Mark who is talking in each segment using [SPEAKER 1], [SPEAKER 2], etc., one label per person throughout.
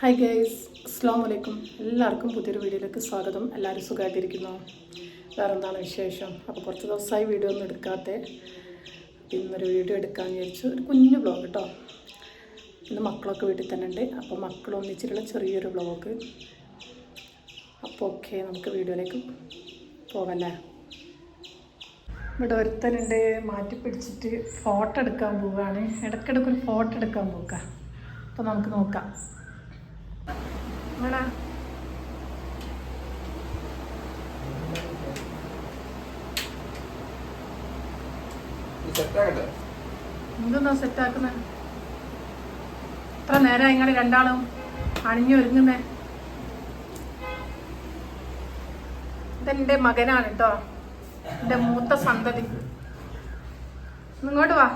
[SPEAKER 1] Hi guys അസ്സാം വലൈക്കും എല്ലാവർക്കും പുതിയൊരു വീഡിയോയിലേക്ക് സ്വാഗതം. എല്ലാവരും സുഖമായിട്ടിരിക്കുന്നു? വേറെ എന്താണ് വിശേഷം? അപ്പോൾ കുറച്ച് ദിവസമായി വീഡിയോ ഒന്നും എടുക്കാത്ത. ഇന്നൊരു വീഡിയോ എടുക്കാമെന്ന് വിചാരിച്ചു. ഒരു കുഞ്ഞു ബ്ലോഗ് കേട്ടോ ഇന്ന് മക്കളൊക്കെ വീട്ടിൽ തന്നെ ഉണ്ട്. അപ്പോൾ മക്കൾ ഒന്നിച്ചിട്ടുള്ള ചെറിയൊരു ബ്ലോഗ് അപ്പോൾ ഓക്കെ നമുക്ക് വീഡിയോയിലേക്ക് പോകല്ലേ ഇവിടെ ഒരുത്തനുണ്ട് മാറ്റി പിടിച്ചിട്ട് ഫോട്ടോ എടുക്കാൻ പോവുകയാണ് ഇടയ്ക്കിടയ്ക്ക് ഒരു ഫോട്ടോ എടുക്കാൻ പോവുക അപ്പോൾ നമുക്ക് നോക്കാം. എന്തെന്നാ സെറ്റാക്കുന്നത് എത്ര നേരം നിങ്ങൾ രണ്ടാളും അണിഞ്ഞു ഒരുങ്ങുന്നേ. ഇതെന്റെ മകനാണ് കേട്ടോ എന്റെ മൂത്ത സന്തതി. ഇങ്ങോട്ട് വാ.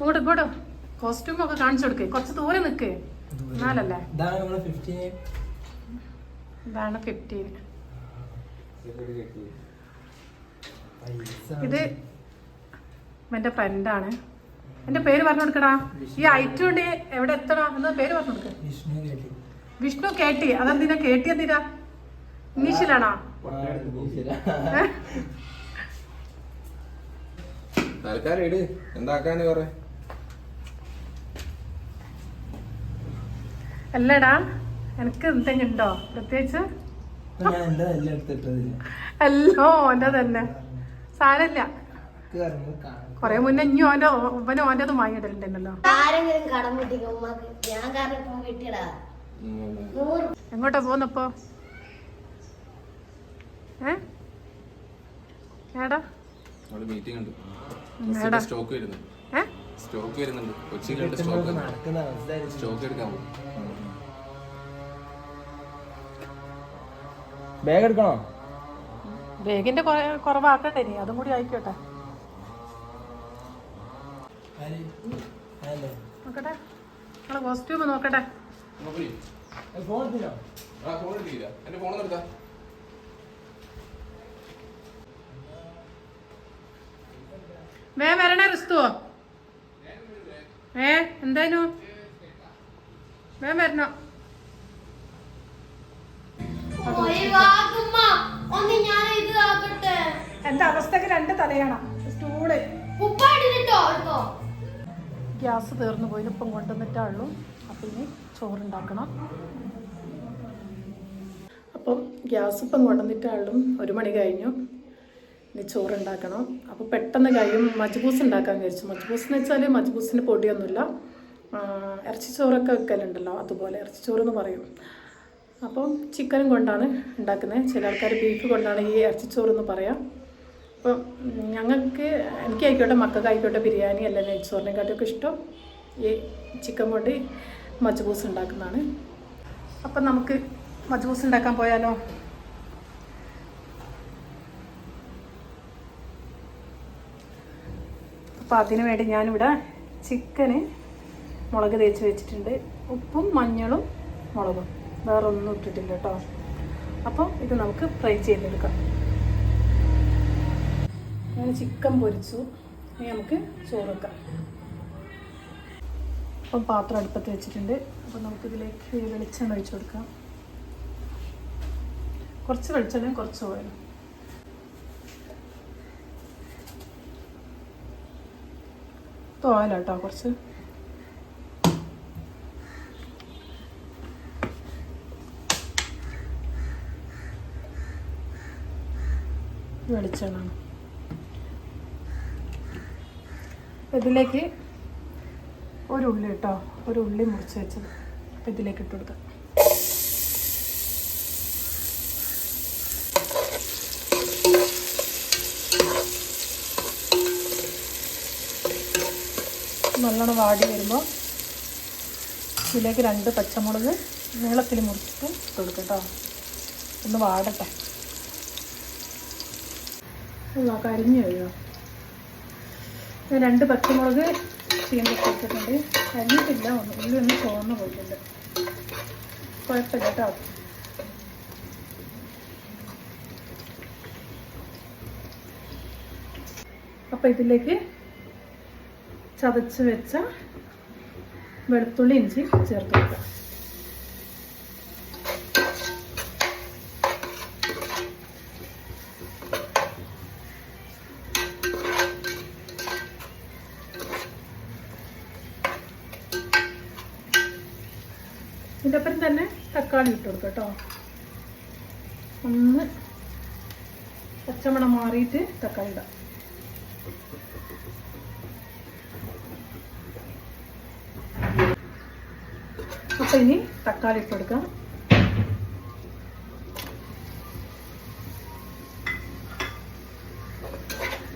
[SPEAKER 1] ഇങ്ങോട്ട് ഇങ്ങോട്ട് കോസ്റ്റ്യൂം ഒക്കെ കാണിച്ചു കൊടുക്കേ. കുറച്ച് ദൂരെ നിൽക്കേ എന്നാലല്ലേ
[SPEAKER 2] ഇതാണ് ഫിഫ്റ്റീൻ
[SPEAKER 1] ഇത് എന്റെ ഫ്രണ്ടാണ് എന്റെ പേര് പറഞ്ഞു കൊടുക്കടാ. ഈ ഐറ്റം ഉണ്ട്. എവിടെ എത്തണം? എന്ന പേര് പറഞ്ഞു കൊടുക്ക.
[SPEAKER 2] വിഷ്ണു കേട്ടി.
[SPEAKER 1] അതെന്തിനാ? കേട്ടി എന്തിനാ? ഇംഗ്ലീഷിലാണോ?
[SPEAKER 3] തൽക്കാലം ഇട്. എന്താക്കാനേ പറ?
[SPEAKER 1] അല്ലടാ എനിക്ക് എന്തെങ്കിലും ഉണ്ടോ? പ്രത്യേകിച്ച്? അല്ലോ ഓന്റെ തന്നെ. സാരല്ല കൊറേ മുന്നേ ഇനി ഓന്റെ ഇവന് ഓന്റേത് വാങ്ങിയിടലുണ്ടല്ലോ
[SPEAKER 4] വാങ്ങിയിട്ടുണ്ടല്ലോ
[SPEAKER 1] എങ്ങോട്ടാ പോന്നപ്പോ? ഏ? ഏടാ
[SPEAKER 3] മീറ്റിംഗ് ഉണ്ട്. സ്റ്റോക്ക് വരുന്നുണ്ട്. സ്റ്റോക്ക് വരുന്നുണ്ട്. കൊച്ചിയിലുണ്ട് സ്റ്റോക്ക് സ്റ്റോക്ക് എടുക്കാൻ പോകും
[SPEAKER 2] ബാഗ് എടുക്കണോ?
[SPEAKER 1] ബാഗിന്റെ കുറവാക്കട്ടെ ഇനി. അതും കൂടി ആയിക്കോട്ടെ. നോക്കട്ടെ. നിങ്ങളെ നോക്കട്ടെ.
[SPEAKER 2] ഫോൺ എടുത്തില്ലോ.
[SPEAKER 3] ആ ഫോൺ എടുക്കില്ല എന്റെ ഫോൺ എടുത്താ.
[SPEAKER 1] വേ വരണേ റിസ്തുവോ? ഏ എന്തായാലും വേ വരണോ? തലയാണ്.
[SPEAKER 4] സ്റ്റൂൾ
[SPEAKER 1] ഗ്യാസ് തീർന്നു പോയി. ഇപ്പം കൊണ്ടുവന്നിട്ടുള്ളൂ അപ്പം ഇനി ചോറുണ്ടാക്കണം. അപ്പം ഗ്യാസ് ഇപ്പം കൊണ്ടുവന്നിട്ടുള്ളൂ ഒരു മണി കഴിഞ്ഞു. ഇനി ചോറുണ്ടാക്കണം. അപ്പോൾ പെട്ടെന്ന് കഴിയും. മജ്ബൂസ് ഉണ്ടാക്കാൻ വിചാരിച്ചു. മജ്ബൂസ് എന്ന് വെച്ചാൽ മജ്ബൂസിന് പൊടിയൊന്നുമില്ല. ഇറച്ചി ഇറച്ചിച്ചോറൊക്കെ വെക്കലുണ്ടല്ലോ. അതുപോലെ ഇറച്ചിച്ചോറ് എന്ന് പറയും. അപ്പം ചിക്കനും കൊണ്ടാണ് ഉണ്ടാക്കുന്നത്. ചില ആൾക്കാർ ബീഫ് കൊണ്ടാണ് ഈ ഇറച്ചിച്ചോറ് എന്ന് പറയാം. അപ്പം ഞങ്ങൾക്ക് എനിക്കായിക്കോട്ടെ മക്കൾക്കായിക്കോട്ടെ ബിരിയാണി അല്ല നെയ്ച്ചോറിനെക്കാട്ടൊക്കെ ഇഷ്ടം. ഈ ചിക്കൻ കൊണ്ട് മജ്ബൂസ് ഉണ്ടാക്കുന്നതാണ്. അപ്പം നമുക്ക് മജ്ബൂസ് ഉണ്ടാക്കാൻ പോയാലോ? അപ്പം അതിനു വേണ്ടി ഞാനിവിടെ ചിക്കന് മുളക് തേച്ച് വെച്ചിട്ടുണ്ട്. ഉപ്പും മഞ്ഞളും മുളകും. വേറൊന്നും ഇട്ടിട്ടില്ല കേട്ടോ. അപ്പം ഇത് നമുക്ക് ഫ്രൈ ചെയ്തെടുക്കാം. ഞാൻ ചിക്കൻ പൊരിച്ചു. ഇനി നമുക്ക് ചോറ് വെക്കാം. അപ്പം പാത്രം അടുപ്പത്ത് വെച്ചിട്ടുണ്ട്. അപ്പം നമുക്കിതിലേക്ക് വെളിച്ചെണ്ണ ഒഴിച്ചു കൊടുക്കാം. കുറച്ച് വെളിച്ചെണ്ണയും കുറച്ച് ഓയിലും. ഓയിലാട്ടോ കുറച്ച്. വെളിച്ചെണ്ണ ഇതിലേക്ക് ഒരു ഉള്ളി കേട്ടോ ഒരു ഉള്ളി മുറിച്ച് അപ്പം ഇതിലേക്ക് ഇട്ട് കൊടുക്കാം. നല്ലോണം വാടി വരുമ്പോൾ ഇതിലേക്ക് രണ്ട് പച്ചമുളക് നീളത്തിൽ മുറിച്ചിട്ട് ഇട്ട് കൊടുക്കുക കേട്ടോ ഒന്ന് വാടട്ടെ. കരിഞ്ഞു കഴിയോ? രണ്ട് പച്ചമുളക് ചീന്തി വെച്ചിട്ടുണ്ട് കരിഞ്ഞിട്ടില്ല ഒന്ന് ഉള്ളി ഒന്ന് ചോർന്ന് പോയിട്ടുണ്ട്. കുഴപ്പമില്ല കേട്ടോ. അപ്പോൾ ഇതിലേക്ക് ചതച്ച് വെച്ച വെളുത്തുള്ളി ഇഞ്ചി ചേർത്ത് കൊടുക്കാം. തക്കാളി ഇട്ട് കൊടുക്കാം കേട്ടോ. ഒന്ന് പച്ചമണം മാറിയിട്ട് തക്കാളി ഇടാം. അപ്പൊ ഇനി തക്കാളി ഇട്ട് കൊടുക്കാം.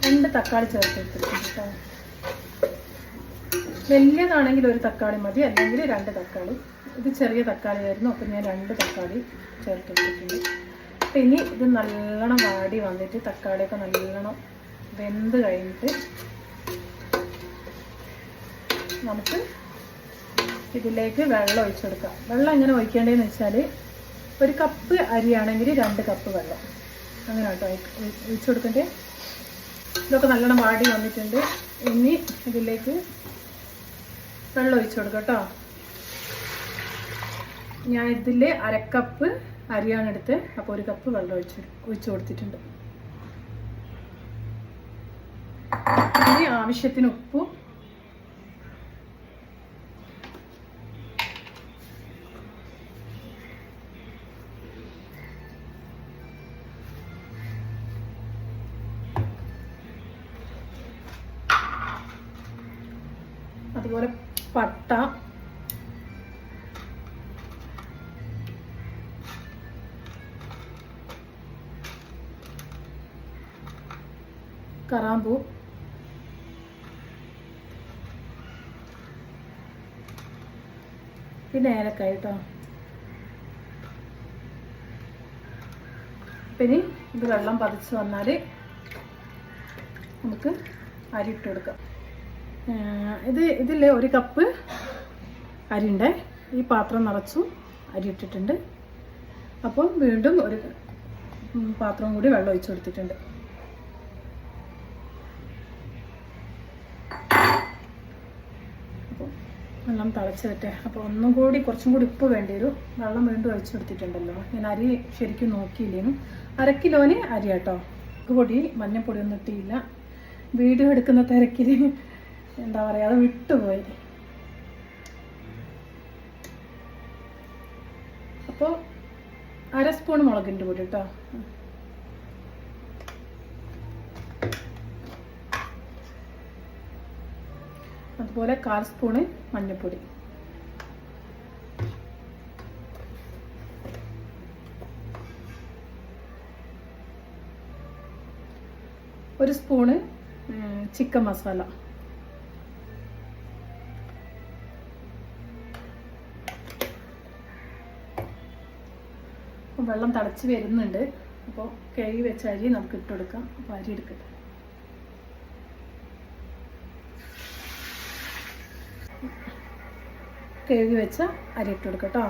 [SPEAKER 1] രണ്ട് തക്കാളി ചേർത്ത് എടുത്തിട്ടുണ്ട് വലിയതാണെങ്കിൽ ഒരു തക്കാളി മതി അല്ലെങ്കിൽ രണ്ട് തക്കാളി. ഇത് ചെറിയ തക്കാളി ആയിരുന്നു അപ്പം ഞാൻ രണ്ട് തക്കാളി ചേർത്ത് വെച്ചിട്ടുണ്ട് അപ്പം ഇനി ഇത് നല്ലോണം വാടി വന്നിട്ട് തക്കാളിയൊക്കെ നല്ലോണം വെന്ത് കഴിഞ്ഞിട്ട് നമുക്ക് ഇതിലേക്ക് വെള്ളം ഒഴിച്ചു കൊടുക്കാം വെള്ളം എങ്ങനെ ഒഴിക്കേണ്ടതെന്ന് വെച്ചാൽ ഒരു കപ്പ് അരിയാണെങ്കിൽ രണ്ട് കപ്പ് വെള്ളം. അങ്ങനെ കേട്ടോ. ഒഴിച്ചു കൊടുക്കണ്ടേ? ഇതൊക്കെ നല്ലോണം വാടി വന്നിട്ടുണ്ട്. ഇനി ഇതിലേക്ക് വെള്ളം ഒഴിച്ചു കൊടുക്കാം കേട്ടോ. ഞാൻ ഇതിൽ അരക്കപ്പ് അരിയാണ് എടുത്ത് അപ്പോൾ ഒരു കപ്പ് വെള്ളം ഒഴിച്ച് ഒഴിച്ചു കൊടുത്തിട്ടുണ്ട്. ഇനി ആവശ്യത്തിന് ഉപ്പും കറാമ്പൂ പിന്നെ ഏലക്കായ കേട്ടോ പിന്നെ ഇത് വെള്ളം പതിച്ച് വന്നാൽ നമുക്ക് അരി ഇട്ട് കൊടുക്കാം ഇത് ഇതിൽ ഒരു കപ്പ് അരിയുണ്ട് ഈ പാത്രം നിറച്ചു അരി ഇട്ടിട്ടുണ്ട്. അപ്പം വീണ്ടും ഒരു പാത്രം കൂടി വെള്ളം ഒഴിച്ചു കൊടുത്തിട്ടുണ്ട് അപ്പോൾ വെള്ളം തിളച്ച് അപ്പോൾ ഒന്നും കൂടി കുറച്ചും കൂടി ഉപ്പ് വേണ്ടി വരും വെള്ളം വീണ്ടും ഒഴിച്ചു കൊടുത്തിട്ടുണ്ടല്ലോ ഞാൻ അരി ശരിക്കും നോക്കിയില്ലേനും. അര കിലോന് അരി കേട്ടോ പൊടി മഞ്ഞപ്പൊടി ഒന്നും ഇട്ടിയില്ല വീഡിയോ എടുക്കുന്ന തിരക്കിൽ എന്താ പറയുക അത് വിട്ടുപോയി. അപ്പോൾ അര സ്പൂൺ മുളകിന്റെ പൊടി കേട്ടോ. അതുപോലെ കാൽ സ്പൂണ് മഞ്ഞൾപ്പൊടി ഒരു സ്പൂണ് ചിക്കൻ മസാല. വെള്ളം തടച്ച് വരുന്നുണ്ട്. അപ്പോൾ കഴുകി വെച്ച അരി നമുക്ക് ഇട്ട് കൊടുക്കാം. അപ്പോൾ അരി എടുക്കട്ടെ. കഴുകി വെച്ച അരി ഇട്ട് കൊടുക്കാം കേട്ടോ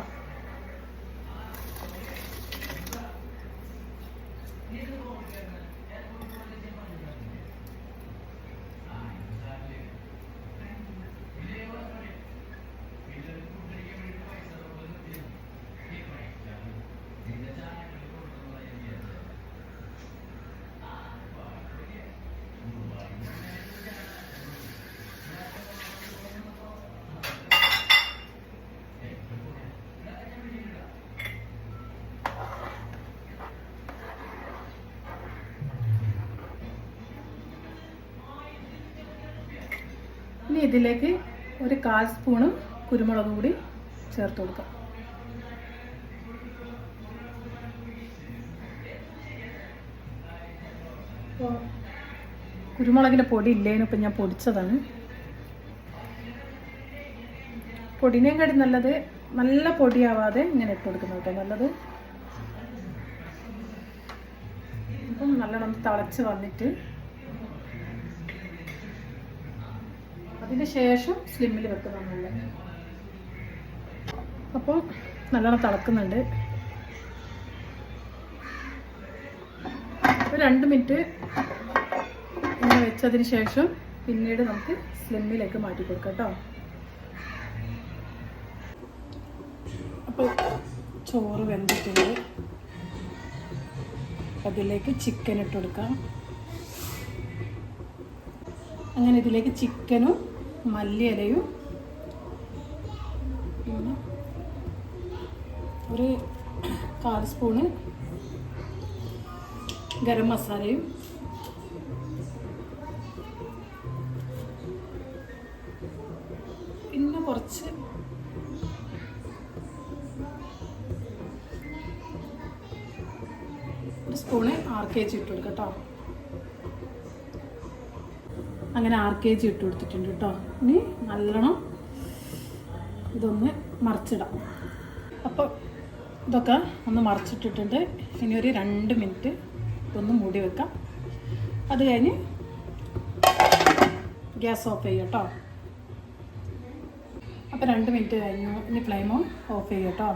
[SPEAKER 1] ഇനി ഇതിലേക്ക് ഒരു കാൽ സ്പൂണ് കുരുമുളക് കൂടി ചേർത്ത് കൊടുക്കാം. കുരുമുളകിന്റെ പൊടി ഇല്ലേനും ഇപ്പം ഞാൻ പൊടിച്ചതാണ്. പൊടിനേം കടി നല്ലത് നല്ല പൊടിയാവാതെ ഇങ്ങനെ ഇട്ട് കൊടുക്കുന്നത് കേട്ടോ നല്ലത്. അപ്പം നല്ലോണം തിളച്ച് വന്നിട്ട് അതിന് ശേഷം സ്ലിമ്മിൽ വെക്കുന്ന നമ്മൾ അപ്പോൾ നല്ലോണം തിളക്കുന്നുണ്ട്. ഒരു രണ്ട് മിനിറ്റ് ഇങ്ങനെ വെച്ചതിന് ശേഷം പിന്നീട് നമുക്ക് സ്ലിമ്മിലേക്ക് മാറ്റി കൊടുക്കാം കേട്ടോ. അപ്പോൾ ചോറ് വെന്തിട്ടുണ്ട്. അതിലേക്ക് ചിക്കൻ ഇട്ട് കൊടുക്കാം. അങ്ങനെ ഇതിലേക്ക് ചിക്കനും മല്ലിയിലയും പിന്നെ ഒരു കാൽ സ്പൂണ് ഗരം മസാലയും പിന്നെ കുറച്ച് ഒരു സ്പൂണ് ആർ കെ ജി ഇട്ട് കൊടുക്കട്ടോ കേട്ടോ. അങ്ങനെ ആർ കെ ജി ഇട്ട് കൊടുത്തിട്ടുണ്ട് കേട്ടോ ഇനി നല്ലോണം ഇതൊന്ന് മറിച്ചിടാം. അപ്പോൾ ഇതൊക്കെ ഒന്ന് മറിച്ചിട്ടിട്ടുണ്ട്. ഇനി ഒരു രണ്ട് മിനിറ്റ് ഒന്ന് മൂടി വെക്കാം. അത് കഴിഞ്ഞ് ഗ്യാസ് ഓഫ് ചെയ്യുക കേട്ടോ അപ്പോൾ രണ്ട് മിനിറ്റ് കഴിഞ്ഞു. ഇനി ഫ്ലെയിമും ഓഫ് ചെയ്യുക കേട്ടോ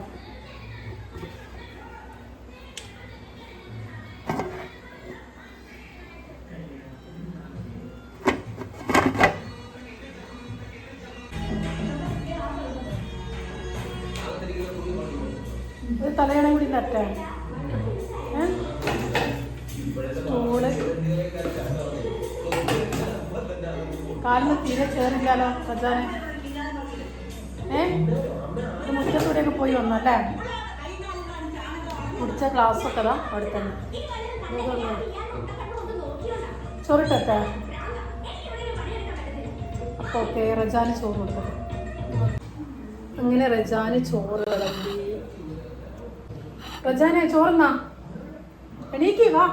[SPEAKER 1] കാലിന് തീരെ ചേറില്ലാലോ സജാനെ ഏ? മുറ്റത്തൂടെയൊക്കെ പോയി വന്നു അല്ലേ? കുടിച്ച ക്ലാസ്സൊക്കെ അതാ അവിടെ തന്നെ. ചോറിട്ടെ അപ്പോൾ ഓക്കെ റജാന് ചോറ് കൊടുക്കട്ടെ. അങ്ങനെ റജാന് ചോറ് വിളമ്പി റജാനെ ചോറുന്നാ? എണീക്കി വാ.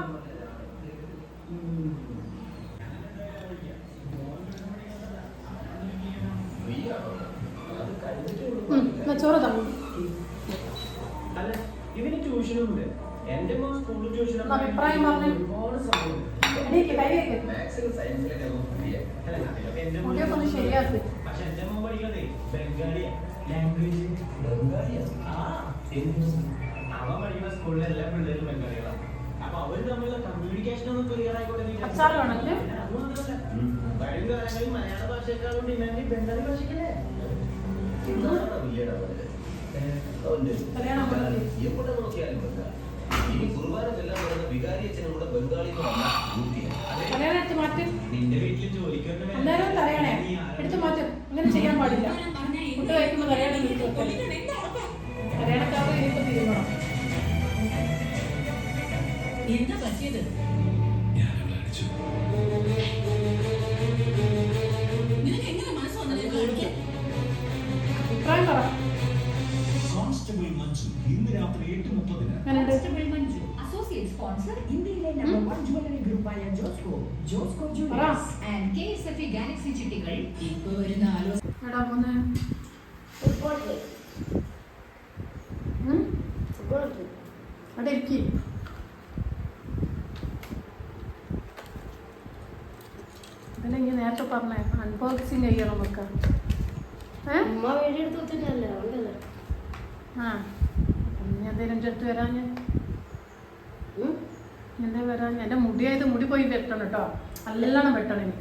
[SPEAKER 1] ചോറ് തന്നു.
[SPEAKER 5] അല്ല ഇവന് ട്യൂഷനുണ്ട്. എന്റെ മോൻ സ്കൂളിൽ ട്യൂഷൻ
[SPEAKER 1] അഭിപ്രായം പറഞ്ഞേ. ശരിയാക്ക്
[SPEAKER 5] പക്ഷെ എന്റെ മോൻ പഠിക്കണേ ബംഗാളിയാ. ലാംഗ്വേജ് ആ അവൻ പഠിക്കുന്ന സ്കൂളിലെ എല്ലാ പിള്ളേരും ബംഗാളികളാണ്. അപ്പൊ അവർ തമ്മിലുള്ള കമ്മ്യൂണിക്കേഷൻ ഒന്ന് ക്ലിയർ ആയിക്കോട്ടെ കാലങ്ങളിൽ മലയാള ഭാഷയെക്കാളും ഡിമാൻഡ് ബംഗാളി ഭാഷയ്ക്കല്ലേ.
[SPEAKER 6] എവിടെ നോക്കിയാലും ഈ കുർബാനക്കെല്ലാം വരുന്ന വികാരിയച്ഛനും കൂടെ ബംഗാളി എന്ന് പറഞ്ഞാൽ ഊട്ടിയാണ്
[SPEAKER 1] കല്യാണം എടുത്ത്
[SPEAKER 5] നിന്റെ വീട്ടിൽ ജോലിക്ക് വന്ന
[SPEAKER 1] അന്നേരം തലയണേ. എടുത്തു മാറ്റ്. അങ്ങനെ ചെയ്യാൻ പാടില്ല. ഫുഡ് കഴിക്കുമ്പോൾ
[SPEAKER 7] സ്പോൺസർ ഇന്ത്യയിലെ number one jewellery ഗ്രൂപ്പായ Josco Josco jewellers and K S F galaxy ചിട്ടികൾ ഇപ്പൊ വരുന്ന ആലോചന
[SPEAKER 1] പിന്നെ നേരത്തെ പറഞ്ഞേ അൺബോക്സിങ് ചെയ്യണം നമുക്ക്. ഏ?
[SPEAKER 4] ഉമ്മ വീഡിയോ എടുത്ത് വെച്ചിട്ടല്ലേ അതുകൊണ്ടല്ലേ
[SPEAKER 1] ആ. എന്റെ അടുത്ത് വരാൻ ഞാൻ. എന്റെ മുടിയായത് മുടി പോയി വെട്ടണം കേട്ടോ. നല്ലോണം വെട്ടണം അതെ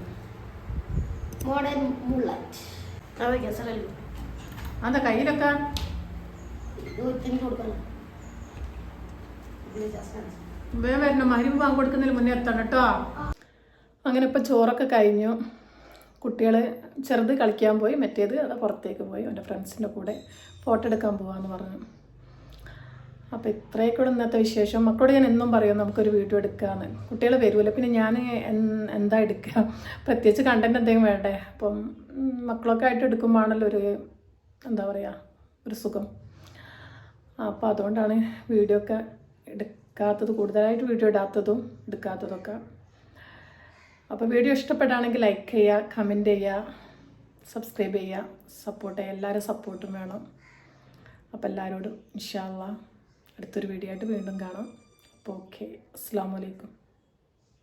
[SPEAKER 4] മോഡേൺ ബുള്ളറ്റ്
[SPEAKER 1] അതാ കയ്യിലൊക്കെ?
[SPEAKER 4] വേ.
[SPEAKER 1] വേഗം വരണം. മരുന്ന് വാങ്ങി കൊടുക്കുന്നതിന് മുന്നേ എത്തണം കേട്ടോ. അങ്ങനെ ഇപ്പം ചോറൊക്കെ കഴിഞ്ഞു. കുട്ടികൾ ചെറുത് കളിക്കാൻ പോയി. മറ്റേത് അത് പുറത്തേക്ക് പോയി. എന്റെ ഫ്രണ്ട്സിന്റെ കൂടെ ഫോട്ടോ എടുക്കാൻ പോവാന്ന് പറഞ്ഞു. അപ്പോൾ ഇത്രയൊക്കെ ഇന്നത്തെ വിശേഷം. മക്കളോട് ഞാൻ എന്നും പറയും നമുക്കൊരു വീഡിയോ എടുക്കാമെന്ന് കുട്ടികൾ വരുമല്ലോ. പിന്നെ ഞാൻ എന്താ എടുക്കുക പ്രത്യേകിച്ച് കണ്ടന്റ് എന്തെങ്കിലും വേണ്ടേ? അപ്പം മക്കളൊക്കെ ആയിട്ട് എടുക്കുമ്പോഴാണല്ലോ ഒരു എന്താ പറയുക ഒരു സുഖം. അപ്പോൾ അതുകൊണ്ടാണ് വീഡിയോ ഒക്കെ എടുക്കാത്തത് കൂടുതലായിട്ട് വീഡിയോ ഇടാത്തതും എടുക്കാത്തതൊക്കെ അപ്പോൾ വീഡിയോ ഇഷ്ടപ്പെടുകയാണെങ്കിൽ ലൈക്ക് ചെയ്യുക കമന്റ് ചെയ്യുക സബ്സ്ക്രൈബ് ചെയ്യുക സപ്പോർട്ട് ചെയ്യുക. എല്ലാവരും സപ്പോർട്ടും വേണം. അപ്പോൾ എല്ലാവരോടും ഇൻഷാല്ല അടുത്തൊരു വീഡിയോ ആയിട്ട് വീണ്ടും കാണാം. അപ്പോൾ ഓക്കെ അസ്സാം വലൈക്കും